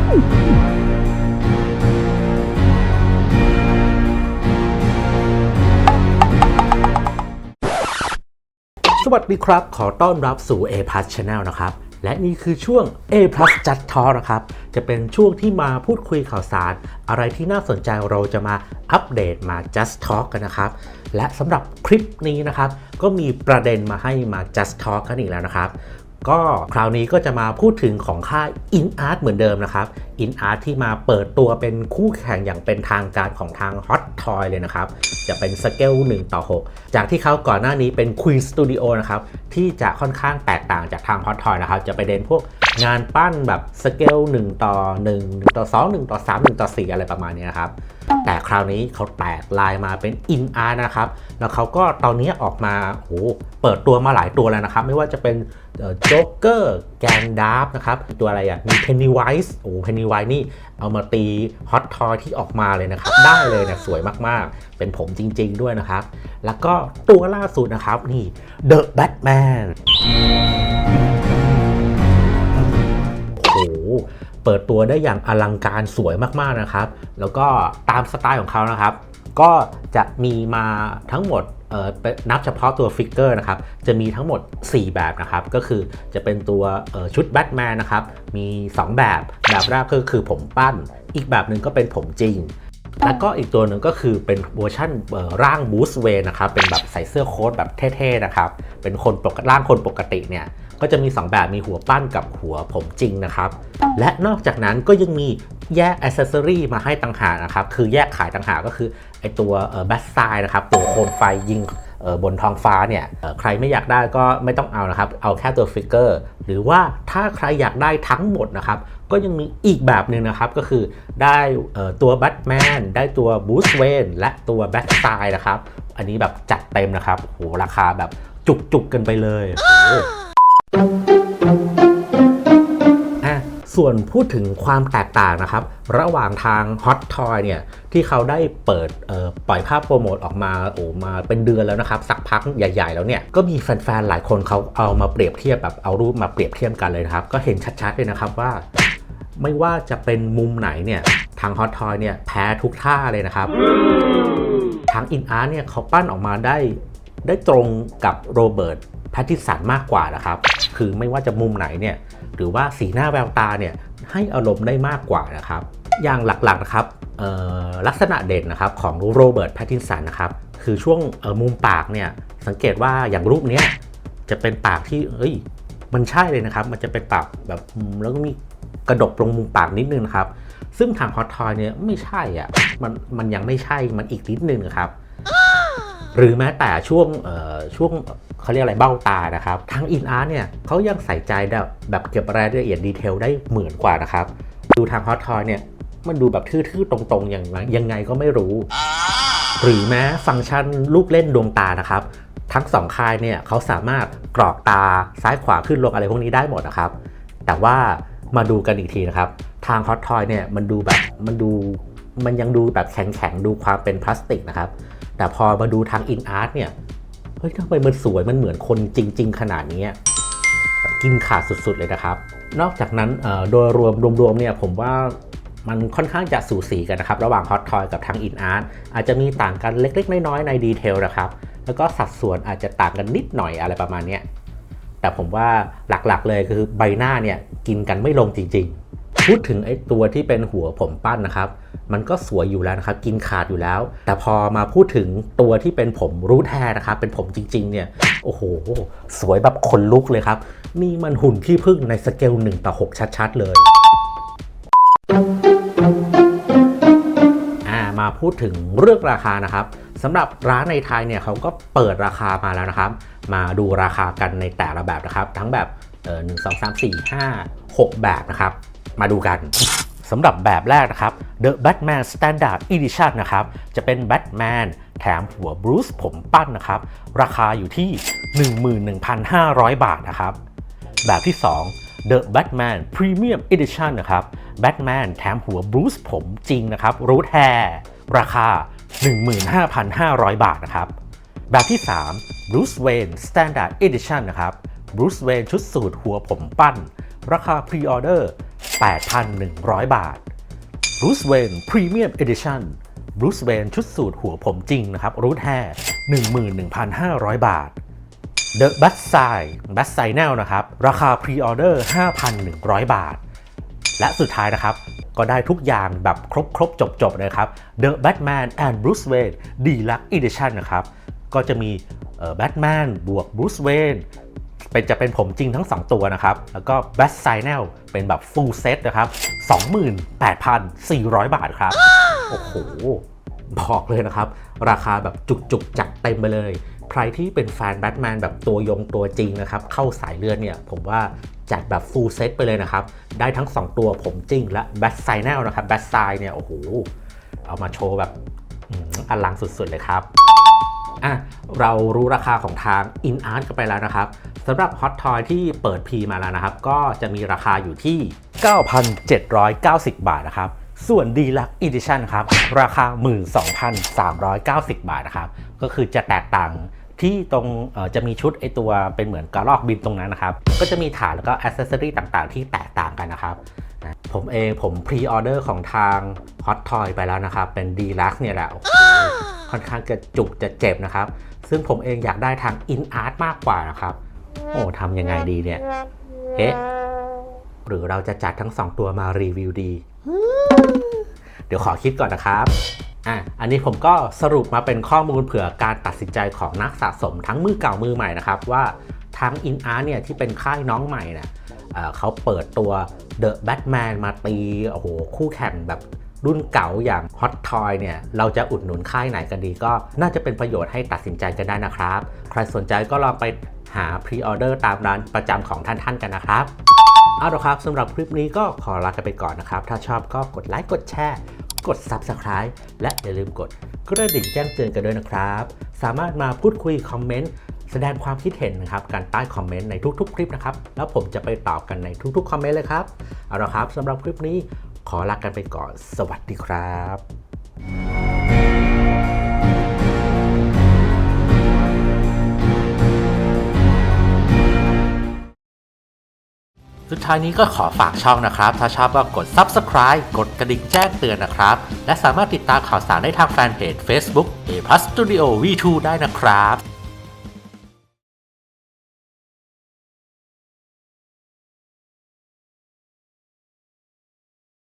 สวัสดีครับ ขอต้อนรับสู่ A Plus Channel นะครับ และนี่คือช่วง A Plus Just Talk นะครับ จะเป็นช่วงที่มาพูดคุยข่าวสาร อะไรที่น่าสนใจเราจะมาอัปเดตมา Just Talk กันนะครับ และสำหรับคลิปนี้นะครับ ก็มีประเด็นมาให้มา Just Talk กันอีกแล้วนะครับ ก็คราวนี้ก็จะมาพูดถึงของค่าย InArt เหมือนเดิมนะครับ InArt ที่มาเปิดตัวเป็นคู่แข่งอย่างเป็นทางการของทาง Hot Toy เลยนะครับ จะเป็นสเกล1ต่อ 6 จากที่เขาก่อนหน้านี้เป็น Queen Studio นะครับ ที่จะค่อนข้างแตกต่างจากทาง Hot Toy นะครับ จะไปเด่นพวกงานปั้นแบบสเกล1ต่อ1 1ต่อ 2 1 ต่อ 3 1 ต่อ 4 อะไรประมาณนี้นะครับ แต่คราวนี้เขาแตกลายมาเป็น In Art นะครับ แล้วเขาก็ตอนนี้ออกมาโหเปิดตัวมาหลายตัวแล้วนะครับ ไม่ว่าจะเป็น โจ๊กเกอร์แกนดาร์ฟนะครับ ตัวอะไรอะ มี Pennywise โอ้ Pennywise นี่เอามาตีฮอตทอยที่ออกมาเลยนะครับ ได้เลยนะสวยมากๆ เป็นผมจริงๆด้วยนะครับ แล้วก็ตัวล่าสุดนะครับ นี่ The Batman โอ้โหเปิดตัวได้อย่างอลังการสวยมากๆนะครับ แล้วก็ตามสไตล์ของเขานะครับ ก็จะมีมาทั้งหมด นับเฉพาะตัวฟิกเกอร์นะครับจะมีทั้งหมด 4 แบบนะครับ ก็คือจะเป็นตัวชุดแบทแมนนะครับ มี 2 แบบ แบบแรกก็คือผมปั้น อีกแบบหนึ่งก็เป็นผมจริง แล้วก็อีกตัวหนึ่งก็คือเป็นเวอร์ชั่นร่างบูสเวนนะครับ เป็นแบบใส่เสื้อโค้ทแบบเท่ๆนะครับ เป็นคนปกร่างคนปกติเนี่ย ก็จะมี 2 แบบมีหัวปั้นกับหัวผมจริงนะครับ และนอกจากนั้นก็ยังมีแยกอ c เซสซอรีมาให้ต่างหากนะครับ คือแยกขายต่างหากก็คือไอตัวแบทไซนะครับ ตัวโคมไฟยิงบนท้องฟ้าเนี่ยใครไม่อยากได้ก็ไม่ต้องเอานะครับ เอาแค่ตัวฟิกเกอร์ หรือว่าถ้าใครอยากได้ทั้งหมดนะครับ ก็ยังมีอีกแบบหนึ่งนะครับ ก็คือได้ตัวแบทแมนได้ตัวบูสเวนและตัวแบทไซนะครับ อันนี้แบบจัดเต็มนะครับโหราคาแบบจุกๆกันไปเลย ส่วนพูดถึงความแตกต่างนะครับ ระหว่างทาง Hot Toy เนี่ยที่เขาได้เปิดปล่อยภาพโปรโมทออกมาโอ้มาเป็นเดือนแล้วนะครับ สักพักใหญ่ๆ แล้วเนี่ย ก็มีแฟนๆ หลายคนเขาเอามาเปรียบเทียบแบบเอารูปมาเปรียบเทียบกันเลยนะครับ ก็เห็นชัดๆเลยนะครับว่า ไม่ว่าจะเป็นมุมไหนเนี่ย ทาง Hot Toy เนี่ยแพ้ทุกท่าเลยนะครับ ทาง In Art เนี่ยเขาปั้นออกมาได้ได้ตรงกับโรเบิร์ต ตติสันมากกว่านะครับ คือไม่ว่าจะมุมไหนเนี่ยหรือว่าสีหน้าแววตาเนี่ยให้อารมณ์ได้มากกว่านะครับ อย่างหลักๆนะครับลักษณะเด่นนะครับของโรเบิร์ตแพตตินสันนะครับคือช่วงมุมปากเนี่ยสังเกตว่าอย่างรูปนี้จะเป็นปากที่เอ้ยมันใช่เลยนะครับ มันจะเป็นปากแบบแล้วก็มีกระดกลงมุมปากนิดนึงนะครับ ซึ่งทางฮอตทอยเนี่ยไม่ใช่อะมันมันยังไม่ใช่มันอีกนิดนึงนะครับ หรือแม้แต่ช่วงเอ่อช่วงเขาเรียกอะไรเบ้าตานะครับทางอินอาร์เนี่ยเขายังใส่ใจแบบแบบเก็บรายละเอียดดีเทลได้เหมือนกว่านะครับ ดูทางฮอตทอยเนี่ยมันดูแบบทื่อๆ ตรงๆ อย่างยังไงก็ไม่รู้ หรือแม้ฟังก์ชันลูกเล่นดวงตานะครับ ทั้งสองค่ายเนี่ยเขาสามารถกรอกตาซ้ายขวาขึ้นลงอะไรพวกนี้ได้หมดนะครับ แต่ว่ามาดูกันอีกทีนะครับ ทางฮอตทอยเนี่ยมันดูแบบมันดูมันยังดูแบบแข็งๆ ดูความเป็นพลาสติกนะครับ แต่พอมาดูทางอินอาร์ตเนี่ยเฮ้ยทำไมมันสวยมันเหมือนคนจริง ๆ ขนาดนี้กินขาดสุดๆเลยนะครับ นอกจากนั้นโดยรวมรวมๆเนี่ยผมว่ามันค่อนข้างจะสูสีกันนะครับ ระหว่าง Hot Toy กับทาง In Art อาจจะมีต่างกันเล็ก ๆ น้อยๆในดีเทลนะครับ แล้วก็สัดส่วนอาจจะต่างกันนิดหน่อยอะไรประมาณนี้แต่ผมว่าหลักๆเลยคือใบหน้าเนี่ยกินกันไม่ลงจริง ๆ พูดถึงไอ้ตัวที่เป็นหัวผมปั้นนะครับ มันก็สวยอยู่แล้วนะครับ กินขาดอยู่แล้ว แต่พอมาพูดถึงตัวที่เป็นผมรู้แท้นะครับ เป็นผมจริง ๆ เนี่ย โอ้โห สวยแบบขนลุกเลยครับ นี่มันหุ่นที่พึ่งในสเกล1ต่อ6ชัด ๆ เลยมาพูดถึงเรื่องราคานะครับสำหรับร้านในไทยเนี่ยเขาก็เปิดราคามาแล้วนะครับ มาดูราคากันในแต่ละแบบนะครับ ทั้งแบบเออหนึ่งสองสามสี่ห้าหกแบบนะครับ มาดูกันสำหรับแบบแรกนะครับ The Batman Standard Edition นะครับ จะเป็นแบทแมนแถมหัวบรูซผมปั้นนะครับ ราคาอยู่ที่ 11,500 บาทนะครับ แบบที่ 2 The Batman Premium Edition นะครับ Batman แถมหัวบรูซผมจริงนะครับรูทแฮร์ราคา 15,500 บาทนะครับ แบบที่ 3 Bruce Wayne Standard Edition นะครับ Bruce Wayne ชุดสูทหัวผมปั้น ราคาพรีออเดอร์ 8,100 บาท Bruce Wayne Premium Edition Bruce Wayne ชุดสูตรหัวผมจริงนะครับรูทแห่11,500 บาท The b a t s i b a t s i n e l นะครับ ราคาพรีออเดอร์ 5,100 บาท และสุดท้ายนะครับ ก็ได้ทุกอย่างแบบครบครบจบจบๆเลยครับ The Batman and Bruce Wayne Deluxe Edition นะครับ ก็จะมีแบทแมนบวก Bruce Wayne ป็นจะเป็นผมจริงทั้ง 2 ตัวนะครับ แล้วก็ b a t s i n e l เป็นแบบ full set นะครับ 28,400 บาทครับ โอ้โห บอกเลยนะครับ ราคาแบบจุกๆ จัดเต็มไปเลย ใครที่เป็นแฟนแบทแมนแบบตัวยงตัวจริงนะครับ เข้าสายเลือดเนี่ย ผมว่าจัดแบบฟูลเซตไปเลยนะครับ ได้ทั้ง 2 ตัวผมจริงและแบทไซแนลนะครับแบทไซเนี่ย โอ้โห เอามาโชว์แบบอืมอลังสุดๆเลยครับอะเรารู้ราคาของทาง InArt กันไปแล้วนะครับสำหรับ Hot Toy ที่เปิดพีมาแล้วนะครับ ก็จะมีราคาอยู่ที่ 9,790 บาทนะครับ ส่วน Deluxe Edition ครับ ราคา 12,390 บาทนะครับ ก็คือจะแตกต่างที่ตรงจะมีชุดไอตัวเป็นเหมือนกระรอกบินตรงนั้นนะครับ ก็จะมีฐานแล้วก็อ c เซสซอรีต่างๆ ที่แตกต่างกันนะครับ ผมเองผมพรีออเดอร์ของทาง Hot Toy ไปแล้วนะครับ เป็น Deluxe เนี่ยแหละโอ้โหค่อนข้างจะจุกจะเจ็บนะครับ ซึ่งผมเองอยากได้ทาง InArt มากกว่านะครับ โอ้ทำยังไงดีเนี่ยเอ๊ะหรือเราจะจัดทั้ง2ตัวมารีวิวดี เดี๋ยวขอคิดก่อนนะครับอะอันนี้ผมก็สรุปมาเป็นข้อมูลเผื่อการตัดสินใจของนักสะสมทั้งมือเก่ามือใหม่นะครับว่าทั้ง InArt เนี่ยที่เป็นค่ายน้องใหม่เนี่ยเอ่อเขาเปิดตัว The Batman มาตีโอ้โหคู่แข่งแบบรุ่นเก่าอย่าง Hot Toy เนี่ย เราจะอุดหนุนค่ายไหนกันดีก็น่าจะเป็นประโยชน์ให้ตัดสินใจกันได้นะครับ ใครสนใจก็ลองไป หาพรีออเดอร์ตามร้านประจำของท่านๆกันนะครับ เอาละครับสำหรับคลิปนี้ก็ขอลากันไปก่อนนะครับ ถ้าชอบก็กดไลค์กดแชร์ กด Subscribe และอย่าลืมกดกระดิ่งแจ้งเตือนกันด้วยนะครับ สามารถมาพูดคุยคอมเมนต์แสดงความคิดเห็นนะครับการใต้คอมเมนต์ในทุกๆ คลิปนะครับ แล้วผมจะไปตอบกันในทุกๆ คอมเมนต์เลยครับ เอาละครับสำหรับคลิปนี้ขอลากันไปก่อน สวัสดีครับ สุดท้ายนี้ก็ขอฝากช่องนะครับ ถ้าชอบก็กด Subscribe กดกระดิ่งแจ้งเตือนนะครับ และสามารถติดตามข่าวสารได้ทางแฟนเพจ Facebook A Plus Studio V2 ได้นะครับ